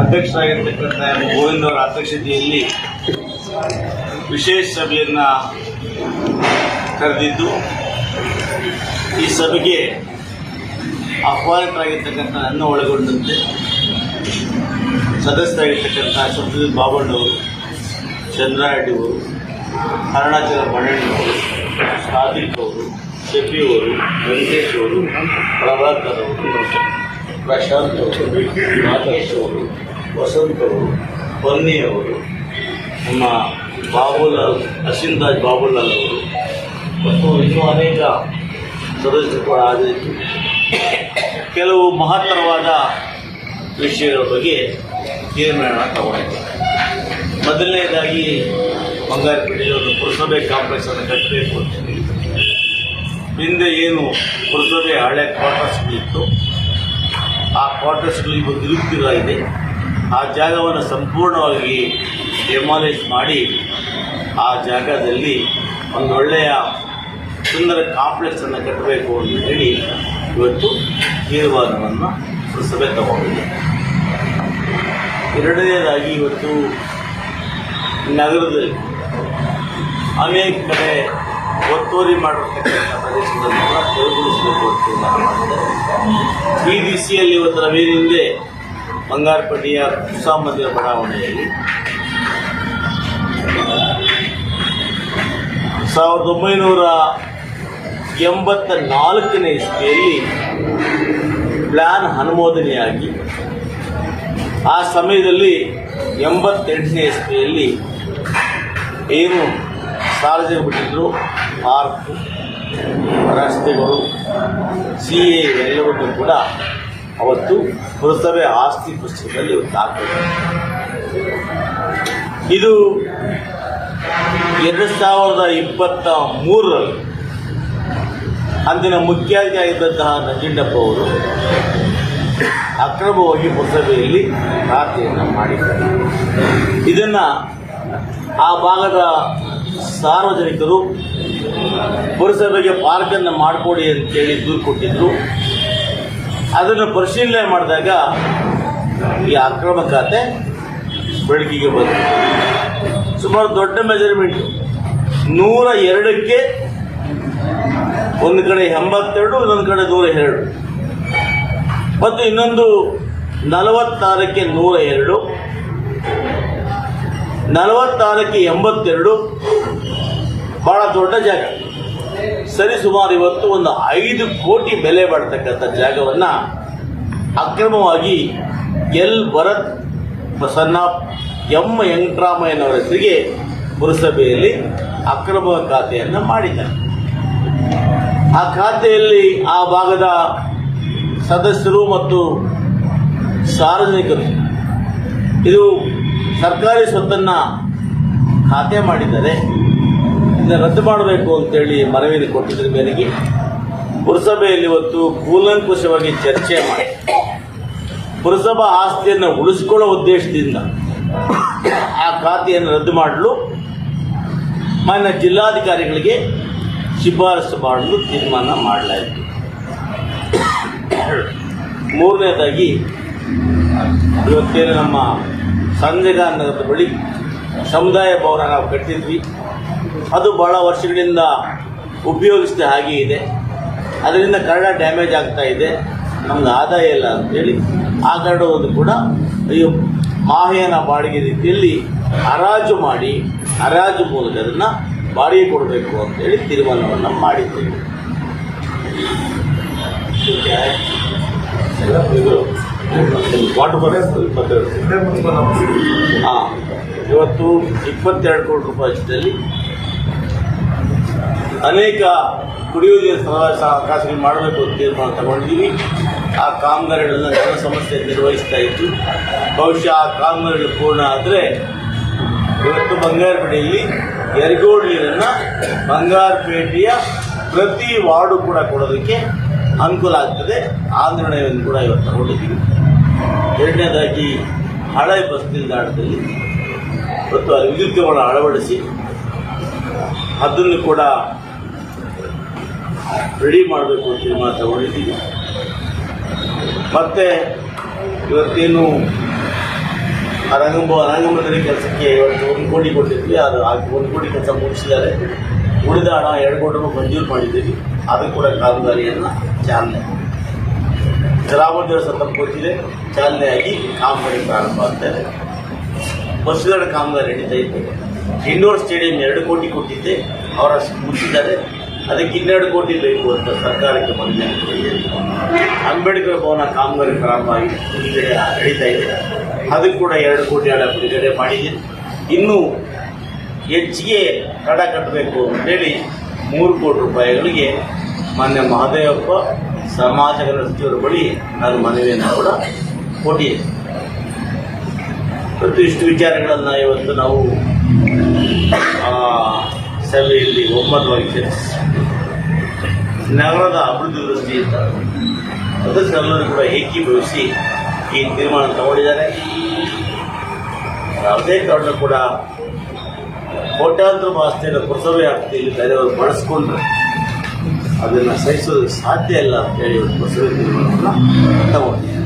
ಅಧ್ಯಕ್ಷರಾಗಿರ್ತಕ್ಕಂಥ ಗೋವಿಂದ ಅವರ ಅಧ್ಯಕ್ಷತೆಯಲ್ಲಿ ವಿಶೇಷ ಸಭೆಯನ್ನು ಕರೆದಿದ್ದು, ಈ ಸಭೆಗೆ ಆಹ್ವಾನಿತರಾಗಿರ್ತಕ್ಕಂಥ ನನ್ನ ಒಳಗೊಂಡಂತೆ ಸದಸ್ಯರಾಗಿರ್ತಕ್ಕಂಥ ಸಂಸದ ಬಾಬಣ್ಣವರು ಚಂದ್ರಾರೆಡ್ಡಿ ಅವರು ಅರುಣಾಚಲ ಮಣ್ಣಣ್ಣವರು ಸಾದಿಕ್ ಅವರು ಶಫಿ ಅವರು ವೆಂಕಟೇಶ್ ಅವರು, ಪ್ರಭಾಕರ್ ಅವರು, ಪ್ರಶಾಂತ್ ಅವರು, ಮಾತಾಶ್ ಅವರು ವಸಂತ್ ಅವರು ಪನ್ನಿ ಅವರು ನಮ್ಮ ಬಾಬುಲಾಲ್ ಅಸಿಂದಾಜ್ ಬಾಬುಲಾಲ್ ಅವರು, ಮತ್ತು ಇನ್ನೂ ಅನೇಕ ಸದಸ್ಯರು ಹಾಜರಿದ್ದು ಕೆಲವು ಮಹತ್ತರವಾದ ವಿಷಯಗಳ ಬಗ್ಗೆ ತೀರ್ಮಾನ ತಗೊಂಡಿದ್ದಾರೆ. ಮೊದಲನೇದಾಗಿ ಬಂಗಾರಪೇಟೆಯಲ್ಲಿ ಪುರಸಭೆ ಕಾಂಪ್ಲೆಕ್ಸ್ ಅನ್ನು ಕಟ್ಟಬೇಕು ಅಂತ ಹಿಂದೆ ಏನು ಪುರಸಭೆ ಹಳೆ ಕ್ವಾರ್ಟರ್ಸ್ಗಳಿತ್ತು ಆ ಕ್ವಾರ್ಟರ್ಸ್ಗಳು ಇವತ್ತು ನಿರುಕ್ತಿಗಳ ಇದೆ. ಆ ಜಾಗವನ್ನು ಸಂಪೂರ್ಣವಾಗಿ ಡೆಮಾಲಿಷ್ ಮಾಡಿ ಆ ಜಾಗದಲ್ಲಿ ಒಂದು ಒಳ್ಳೆಯ ಸುಂದರ ಕಾಂಪ್ಲೆಕ್ಸನ್ನು ಕಟ್ಟಬೇಕು ಅಂತ ಹೇಳಿ ಇವತ್ತು ತೀರ್ಮಾನವನ್ನು ಸಭೆ ತಗೊಂಡಿದೆ. ಎರಡನೇದಾಗಿ ಇವತ್ತು ನಗರದಲ್ಲಿ ಅನೇಕ ಕಡೆ ಒತ್ತುವರಿ ಮಾಡಿರ್ತಕ್ಕಂಥ ಪ್ರದೇಶಗಳನ್ನು ಕೂಡ ತೆರವುಗೊಳಿಸಬೇಕು ಅಂತ ಈ ದಿಸೆಯಲ್ಲಿ ಇವತ್ತು ನಾವೇನು ಹಿಂದೆ ಬಂಗಾರಪೇಟೆಯ ಕುಸಾ ಮಂದಿರ ಬಡಾವಣೆಯಲ್ಲಿ. ಸಾವಿರದ ಒಂಬೈನೂರ ಎಂಬತ್ತ ನಾಲ್ಕನೇ ಇಸ್ವಿಯಲ್ಲಿ ಪ್ಲಾನ್ ಅನುಮೋದನೆಯಾಗಿ ಆ ಸಮಯದಲ್ಲಿ ಎಂಬತ್ತೆಂಟನೇ ಇಸ್ವಿಯಲ್ಲಿ ಏನು ಸಾರ್ವಜನಿಕ ಬಿಟ್ಟಿದ್ರು? ಪಾರ್ಕ್, ರಸ್ತೆಗಳು, ಸಿ ಎ, ಎಲ್ಲವನ್ನೂ ಕೂಡ ಅವತ್ತು ಪುರಸಭೆ ಆಸ್ತಿ ಪುಸ್ತಕದಲ್ಲಿ ದಾಖಲೆ ಇದು. ಎರಡು ಸಾವಿರದ ಇಪ್ಪತ್ತ ಮೂರರಲ್ಲಿ ಅಂದಿನ ಮುಖ್ಯಾಧಿಕಾರಿಯಾಗಿದ್ದಂತಹ ನಂಜುಂಡಪ್ಪ ಅವರು ಅಕ್ರಮವಾಗಿ ಪುರಸಭೆಯಲ್ಲಿ ಖಾತೆಯನ್ನು ಮಾಡಿದ್ದಾರೆ. ಇದನ್ನು ಆ ಭಾಗದ ಸಾರ್ವಜನಿಕರು ಪುರಸಭೆಗೆ ಪಾರ್ಕನ್ನು ಮಾಡಿಕೊಡಿ ಅಂತೇಳಿ ದೂರು ಕೊಟ್ಟಿದ್ದರು ಅದನ್ನು ಪರಿಶೀಲನೆ ಮಾಡಿದಾಗ ಈ ಅಕ್ರಮ ಖಾತೆ ಬೆಳಕಿಗೆ ಬಂತು. ಸುಮಾರು ದೊಡ್ಡ ಮೆಜರ್ಮೆಂಟ್ ನೂರ ಎರಡಕ್ಕೆ ಒಂದು ಕಡೆ ಎಂಬತ್ತೆರಡು, ಇನ್ನೊಂದು ಕಡೆ ನೂರ ಎರಡು. ಮತ್ತು ಇನ್ನೊಂದು ನಲವತ್ತಾರಕ್ಕೆ ನೂರ ಎರಡು, ನಲವತ್ತಾರಕ್ಕೆ ಎಂಬತ್ತೆರಡು. ಭಾಳ ದೊಡ್ಡ ಜಾಗ. ಸರಿ, ಸುಮಾರು ಇವತ್ತು ಒಂದು ಐದು ಕೋಟಿ ಬೆಲೆ ಬಾಳ್ತಕ್ಕಂಥ ಜಾಗವನ್ನು ಅಕ್ರಮವಾಗಿ ಎಲ್ ಭರತ್ ಪ್ರಸನ್ನ ಎಂ ವೆಂಕಟರಾಮಯ್ಯನವರ ಹೆಸರಿಗೆ ಪುರಸಭೆಯಲ್ಲಿ ಅಕ್ರಮ ಖಾತೆಯನ್ನು ಮಾಡಿದ್ದಾರೆ. ಆ ಖಾತೆಯಲ್ಲಿ ಆ ಭಾಗದ ಸದಸ್ಯರು ಮತ್ತು ಸಾರ್ವಜನಿಕರು ಇದು ಸರ್ಕಾರಿ ಸ್ವತ್ತನ್ನು ಖಾತೆ ಮಾಡಿದ್ದಾರೆ. ಇದನ್ನು ರದ್ದು ಮಾಡಬೇಕು ಅಂತೇಳಿ ಮನವಿಯನ್ನು ಕೊಟ್ಟಿದ್ದರ ಮೇರೆಗೆ ಪುರಸಭೆಯಲ್ಲಿ ಇವತ್ತು ಕೂಲಂಕುಷವಾಗಿ ಚರ್ಚೆ ಮಾಡಿ ಪುರಸಭಾ ಆಸ್ತಿಯನ್ನು ಉಳಿಸಿಕೊಳ್ಳೋ ಉದ್ದೇಶದಿಂದ ಆ ಖಾತೆಯನ್ನು ರದ್ದು ಮಾಡಲು ಮಾನ್ಯ ಜಿಲ್ಲಾಧಿಕಾರಿಗಳಿಗೆ ಶಿಫಾರಸು ಮಾಡಲು ತೀರ್ಮಾನ ಮಾಡಲಾಯಿತು. ಮೂರನೇದಾಗಿ, ಇವತ್ತೇನು ನಮ್ಮ ಸಂಜೆಗಾನದ ಬಳಿ ಸಮುದಾಯ ಭವನ ನಾವು ಕಟ್ಟಿದ್ವಿ. ಅದು ಭಾಳ ವರ್ಷಗಳಿಂದ ಉಪಯೋಗಿಸಿದ ಹಾಗೆ ಇದೆ. ಅದರಿಂದ ಕನ್ನಡ ಡ್ಯಾಮೇಜ್ ಆಗ್ತಾ ಇದೆ. ನಮ್ಗೆ ಆದಾಯ ಇಲ್ಲ ಅಂತೇಳಿ ಆ ಕನ್ನಡವನ್ನು ಕೂಡ ಅಯ್ಯೋ ಮಾಹೆಯನ್ನು ಬಾಡಿಗೆ ರೀತಿಯಲ್ಲಿ ಹರಾಜು ಮಾಡಿ ಹರಾಜು ಮೂಲಕ ಅದನ್ನು ಬಾಡಿಗೆ ಕೊಡಬೇಕು ಅಂತೇಳಿ ತೀರ್ಮಾನವನ್ನು ಮಾಡಿದ್ದೇವೆ. ಹಾಂ ಇವತ್ತು ಇಪ್ಪತ್ತೆರಡು ಕೋಟಿ ರೂಪಾಯಿ ವೆಚ್ಚದಲ್ಲಿ ಅನೇಕ ಕುಡಿಯುವ ನೀರು ಖಾಸಗಿ ಮಾಡಬೇಕು ಅಂತ ತೀರ್ಮಾನ ತಗೊಂಡಿದ್ದೀವಿ. ಆ ಕಾಮಗಾರಿಗಳನ್ನು ಜನ ಸಮಸ್ಯೆ ನಿರ್ವಹಿಸ್ತಾ ಇತ್ತು. ಬಹುಶಃ ಆ ಕಾಮಗಾರಿಗಳು ಪೂರ್ಣ ಆದರೆ ಇವತ್ತು ಬಂಗಾರಪೇಟೆಯಲ್ಲಿ ಎರಗೋಡು ನೀರನ್ನು ಬಂಗಾರಪೇಟೆಯ ಪ್ರತಿ ವಾರ್ಡು ಕೂಡ ಕೊಡೋದಕ್ಕೆ ಅನುಕೂಲ ಆಗ್ತದೆ. ಆ ನಿರ್ಣಯವನ್ನು ಕೂಡ ಇವತ್ತು ತಗೊಂಡಿದ್ದೀವಿ. ಎರಡನೇದಾಗಿ ಹಳೆ ಬಸ್ ನಿಲ್ದಾಣದಲ್ಲಿ ಮತ್ತು ವಿದ್ಯುತ್ಗಳನ್ನು ಅಳವಡಿಸಿ ಅದನ್ನು ಕೂಡ ರೆಡಿ ಮಾಡಬೇಕು ಅಂತ ತೀರ್ಮಾನ ತಗೊಂಡಿದ್ದೀವಿ. ಮತ್ತು ಇವತ್ತೇನು ರಂಗಂಬ ರಂಗಂಬದಲ್ಲಿ ಕೆಲಸಕ್ಕೆ ಇವತ್ತು ಒಂದು ಕೋಟಿ ಕೊಟ್ಟಿದ್ವಿ. ಅದು ಒಂದು ಕೋಟಿ ಕೆಲಸ ಮುಗಿಸಿದ್ದಾರೆ. ಉಳಿದ ಹಣ ಎರಡು ಕೋಟಿ ಮಂಜೂರು ಮಾಡಿದ್ದೀವಿ. ಅದು ಕೂಡ ಕಾಮಗಾರಿಯನ್ನು ಚಾಲನೆ. ರಾಮ ದಿವಸ ಚಾಲನೆ ಚಾಲನೆಯಾಗಿ ಕಾಮಗಾರಿ ಪ್ರಾರಂಭ ಆಗ್ತಾಯಿದೆ ಬಸ್ಗಳ ಕಾಮಗಾರಿ ನಡೀತಾ ಇತ್ತು ಇಂಡೋರ್ ಸ್ಟೇಡಿಯಂ ಎರಡು ಕೋಟಿ ಕೊಟ್ಟಿದ್ದೆ. ಅವರ ಮುಗಿಸಿದ್ದಾರೆ ಅದಕ್ಕೆ ಇನ್ನೆರಡು ಕೋಟಿ ಬೇಕು ಅಂತ ಸರ್ಕಾರಕ್ಕೆ ಮನವಿ ಅಂಬೇಡ್ಕರ್ ಭವನ ಕಾಮಗಾರಿ ಪ್ರಾರಂಭ ಆಗಿ ಬಿಡುಗಡೆ ನಡೀತಾ ಇದೆ. ಅದಕ್ಕೆ ಕೂಡ ಎರಡು ಕೋಟಿ ಹಣ ಬಿಡುಗಡೆ ಮಾಡಿದೆ. ಇನ್ನೂ ಹೆಚ್ಚಿಗೆ ಕಡ ಕಟ್ಟಬೇಕು ಅಂತೇಳಿ ಮೂರು ಕೋಟಿ ರೂಪಾಯಿಗಳಿಗೆ ಮೊನ್ನೆ ಮಹದೇವಪ್ಪ, ಸಮಾಜ ಸಚಿವರ ಬಳಿ ನಾನು ಮನವಿಯನ್ನು ಕೂಡ ಕೊಟ್ಟಿದೆ ಮತ್ತು ಇಷ್ಟು ವಿಚಾರಗಳನ್ನು ಇವತ್ತು ನಾವು ಸಭೆಯಲ್ಲಿ ಒಮ್ಮತವಾಗಿ ನಗರದ ಅಭಿವೃದ್ಧಿ ದೃಷ್ಟಿಯಿಂದ ಸದಸ್ಯರೆಲ್ಲರೂ ಕೂಡ ಏಕೀಭವಿಸಿ ಈ ತೀರ್ಮಾನ ತಗೊಂಡಿದ್ದಾರೆ. ಯಾವುದೇ ಕಾರಣ ಕೂಡ ಕೋಟ್ಯಾಂತರ ಆಸ್ತಿಯನ್ನು ಪುರಸಭೆ ಇಲ್ಲಿ ಬೇರೆಯವರು ಬಳಸ್ಕೊಂಡ್ರೆ ಅದನ್ನು ಸಹಿಸೋದಕ್ಕೆ ಸಾಧ್ಯ ಇಲ್ಲ ಅಂತೇಳಿ ಪುರಸಭೆ ತೀರ್ಮಾನವನ್ನು ತಗೊಂಡಿದ್ದಾರೆ.